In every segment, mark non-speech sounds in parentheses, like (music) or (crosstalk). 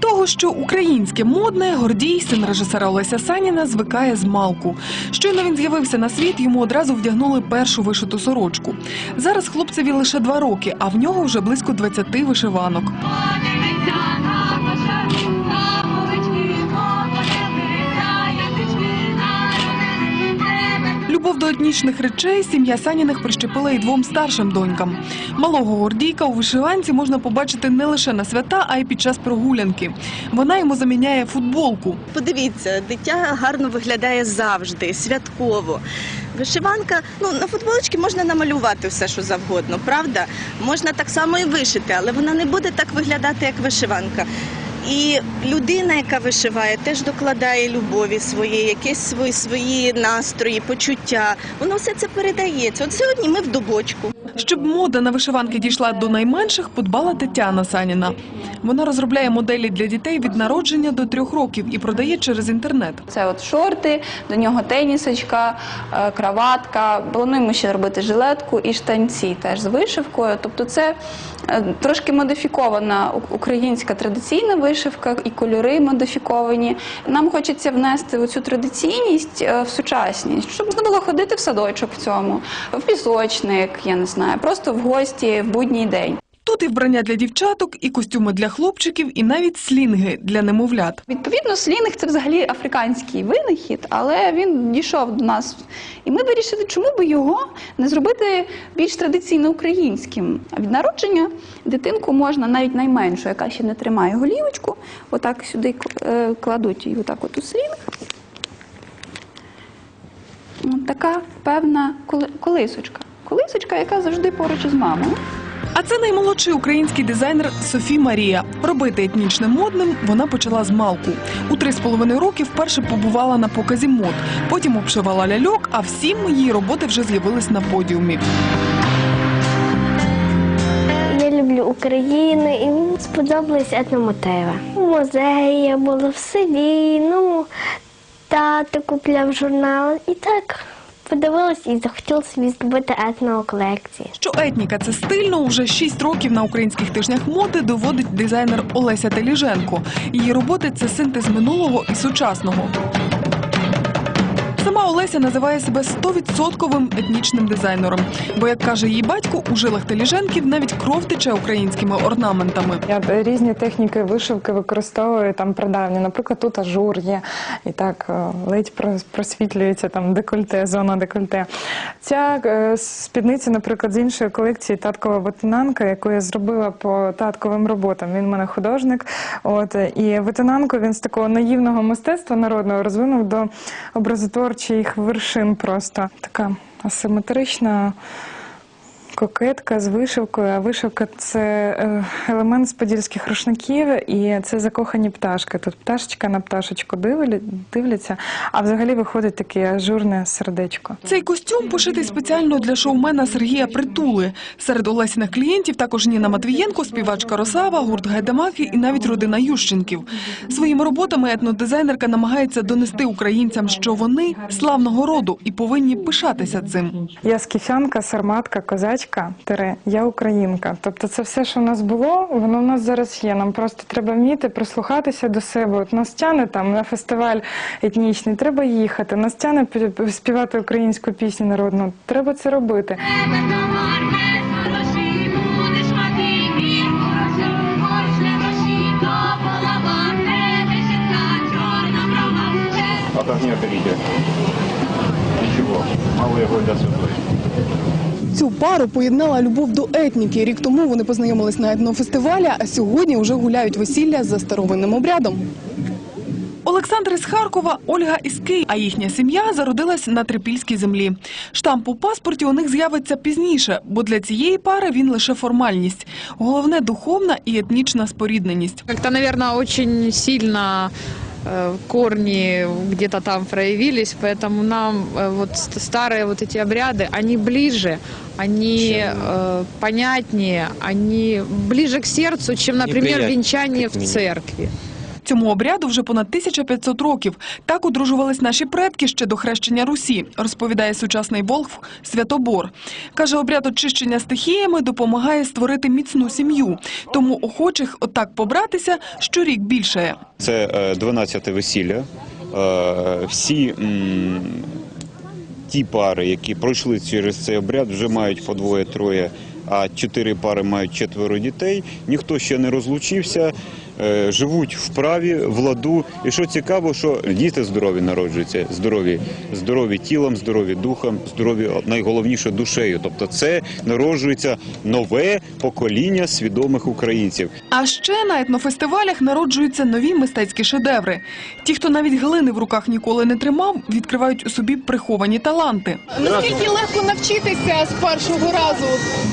того, що українське модне, Гордій, син режисера Олеся Саніна, звикає з малку. Щойно він з'явився на світ, йому одразу вдягнули першу вишиту сорочку. Зараз хлопцеві лише два роки, а в нього вже близько 20 вишиванок. Любов до етнічних речей сім'я Саніних прищепила і двом старшим донькам. Малого Гордійка у вишиванці можна побачити не лише на свята, а й під час прогулянки. Вона йому заміняє футболку. Подивіться, дитя гарно виглядає завжди, святково. Вишиванка, ну на футболочці можна намалювати все, що завгодно, правда? Можна так само і вишити, але вона не буде так виглядати, як вишиванка. І людина, яка вишиває, теж докладає любові своєї, якісь свої, свої настрої, почуття. Воно все це передається. От сьогодні ми в дубочку. Щоб мода на вишиванки дійшла до найменших, подбала Тетяна Саніна. Вона розробляє моделі для дітей від народження до трьох років і продає через інтернет. Це от шорти, до нього тенісочка, е, краватка. Плануємо ще робити жилетку і штанці теж з вишивкою. Тобто це е, трошки модифікована українська традиційна вишивка і кольори модифіковані. Нам хочеться внести оцю традиційність е, в сучасність, щоб можна було ходити в садочок в цьому, в пісочник, я не знаю, просто в гості в будній день. Тут і вбрання для дівчаток, і костюми для хлопчиків, і навіть слінги для немовлят. Відповідно, слінг це взагалі африканський винахід, але він дійшов до нас. І ми вирішили, чому би його не зробити більш традиційно українським. Від народження дитинку можна навіть найменшу, яка ще не тримає голівочку, отак сюди е, кладуть її отак от у слінг. Така певна колисочка. Колисочка, яка завжди поруч із мамою. А це наймолодший український дизайнер Софі Марія. Робити етнічне модним вона почала з малку. У три з половиною роки вперше побувала на показі мод. Потім обшивала ляльок, а всім її роботи вже з'явились на подіумі. Я люблю Україну і мені сподобались етномотиви. У музеї я була в селі, ну, тато купляв журнал і так подивилась і захотіла собі зробити етноколекції. Що етніка це стильно, уже 6 років на українських тижнях моди доводить дизайнер Олеся Теліженко. Її роботи це синтез минулого і сучасного. Сама Олеся називає себе 100% етнічним дизайнером, бо, як каже її батько, у жилах Теліженків навіть кров тече українськими орнаментами. Я різні техніки вишивки використовую там прадавні. Наприклад, тут ажур є, і так е, ледь просвітлюється там декольте, зона декольте. Ця е, спідниця, наприклад, з іншої колекції таткова ветенанка, яку я зробила по татковим роботам. Він в мене художник. От і ветенанку він з такого наївного мистецтва народного розвинув до образотворчих вершин. Просто така асиметрична. Кокетка з вишивкою, а вишивка це е, елемент з подільських рушників, і це закохані пташки. Тут пташечка на пташечку дивля- дивляться, а взагалі виходить таке ажурне сердечко. Цей костюм пошитий спеціально для шоумена Сергія Притули. Серед Олесіних клієнтів також Ніна Матвієнко, співачка Росава, гурт Гайдамаки і навіть родина Ющенків. Своїми роботами етнодизайнерка намагається донести українцям, що вони славного роду і повинні пишатися цим. Я скіфянка, сарматка, козачка, тире, я українка. Тобто це все, що в нас було, воно в нас зараз є. Нам просто треба вміти прислухатися до себе. От нас тяне там на фестиваль етнічний, треба їхати. Нас тяне пі- співати українську пісню народну. Треба це робити. От огня берите. Ничего, мало его для святой. Цю пару поєднала любов до етніки. Рік тому вони познайомились на етнофестивалі, а сьогодні вже гуляють весілля за старовинним обрядом. Олександр із Харкова, Ольга із Києва, а їхня сім'я зародилась на трипільській землі. Штамп у паспорті у них з'явиться пізніше, бо для цієї пари він лише формальність. Головне духовна і етнічна спорідненість. Как-то, наверное, очень сильно корни где-то там проявились, поэтому нам э, вот ст- старые вот эти обряды, они ближе, они э, понятнее, они ближе к сердцу, чем, например, Неприятнее, венчание как в минимум. церкви. Цьому обряду вже понад 1500 років. Так одружувались наші предки ще до хрещення Русі, розповідає сучасний волхв Святобор. Каже, обряд очищення стихіями допомагає створити міцну сім'ю. Тому охочих отак побратися щорік більшає. Це 12-те весілля. Е, Всі ті пари, які пройшли через цей обряд, вже мають по двоє-троє, а чотири пари мають четверо дітей. Ніхто ще не розлучився, е, живуть в праві, в ладу. І що цікаво, що діти здорові народжуються, здорові, здорові тілом, здорові духом, здорові найголовніше душею. Тобто, це народжується нове покоління свідомих українців. А ще на етнофестивалях народжуються нові мистецькі шедеври. Ті, хто навіть глини в руках ніколи не тримав, відкривають у собі приховані таланти. Наскільки легко навчитися з першого разу?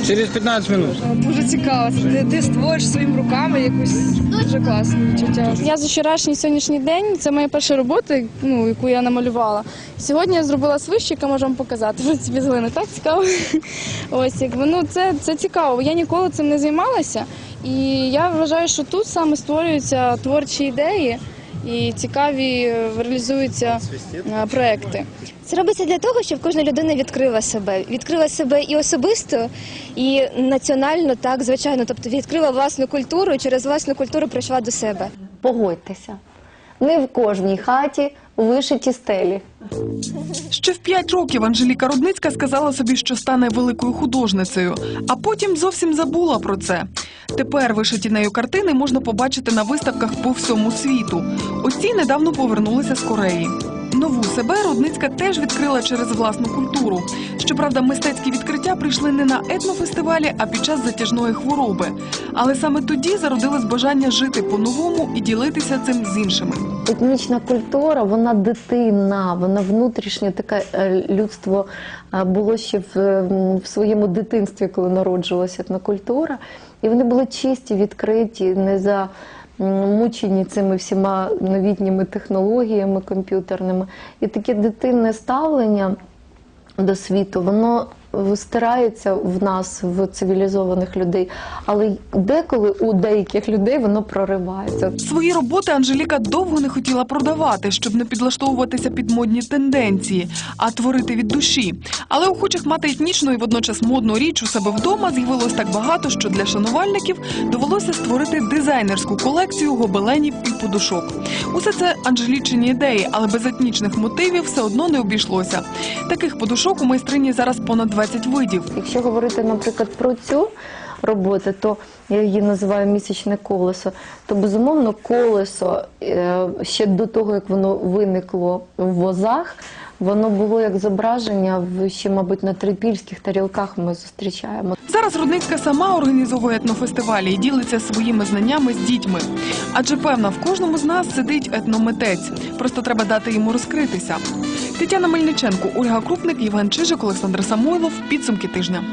Через 15 минут. Дуже цікаво. Ти, ти створиш своїми руками якусь дуже класне відчуття. Я за вчорашній сьогоднішній день. Це моя перша робота, ну яку я намалювала. Сьогодні я зробила свищ, яка можу вам показати. В принципі, з так цікаво. (laughs) Ось якби ну це, це цікаво. Я ніколи цим не займалася, і я вважаю, що тут саме створюються творчі ідеї і цікаві е, реалізуються е, проекти. Це робиться для того, щоб кожна людина відкрила себе, відкрила себе і особисто, і національно, так звичайно. Тобто відкрила власну культуру і через власну культуру прийшла до себе. Погодьтеся, не в кожній хаті вишиті стелі. Ще в п'ять років Анжеліка Рудницька сказала собі, що стане великою художницею, а потім зовсім забула про це. Тепер вишиті нею картини можна побачити на виставках по всьому світу. Оці недавно повернулися з Кореї. Нову себе Рудницька теж відкрила через власну культуру. Щоправда, мистецькі відкриття прийшли не на етнофестивалі, а під час затяжної хвороби. Але саме тоді зародилось бажання жити по-новому і ділитися цим з іншими. Етнічна культура, вона дитинна, вона внутрішнє таке людство е, було ще в, в своєму дитинстві, коли народжувалася етнокультура. І вони були чисті, відкриті, не за мучені цими всіма новітніми технологіями комп'ютерними. І таке дитинне ставлення до світу, воно стирається в нас, в цивілізованих людей, але деколи у деяких людей воно проривається. Свої роботи Анжеліка довго не хотіла продавати, щоб не підлаштовуватися під модні тенденції, а творити від душі. Але охочих мати етнічну і водночас модну річ у себе вдома з'явилось так багато, що для шанувальників довелося створити дизайнерську колекцію гобеленів і подушок. Усе це Анжелічині ідеї, але без етнічних мотивів все одно не обійшлося. Таких подушок у майстрині зараз понад 20 видів. Якщо говорити, наприклад, про цю роботу, то я її називаю місячне колесо, то безумовно колесо е, ще до того, як воно виникло в возах, воно було як зображення в ще, мабуть, на трипільських тарілках ми зустрічаємо. Зараз Рудницька сама організовує етнофестивалі і ділиться своїми знаннями з дітьми. Адже певна, в кожному з нас сидить етномитець. Просто треба дати йому розкритися. Тетяна Мельниченко, Ольга Крупник, Євген Чижик, Олександр Самойлов. Підсумки тижня.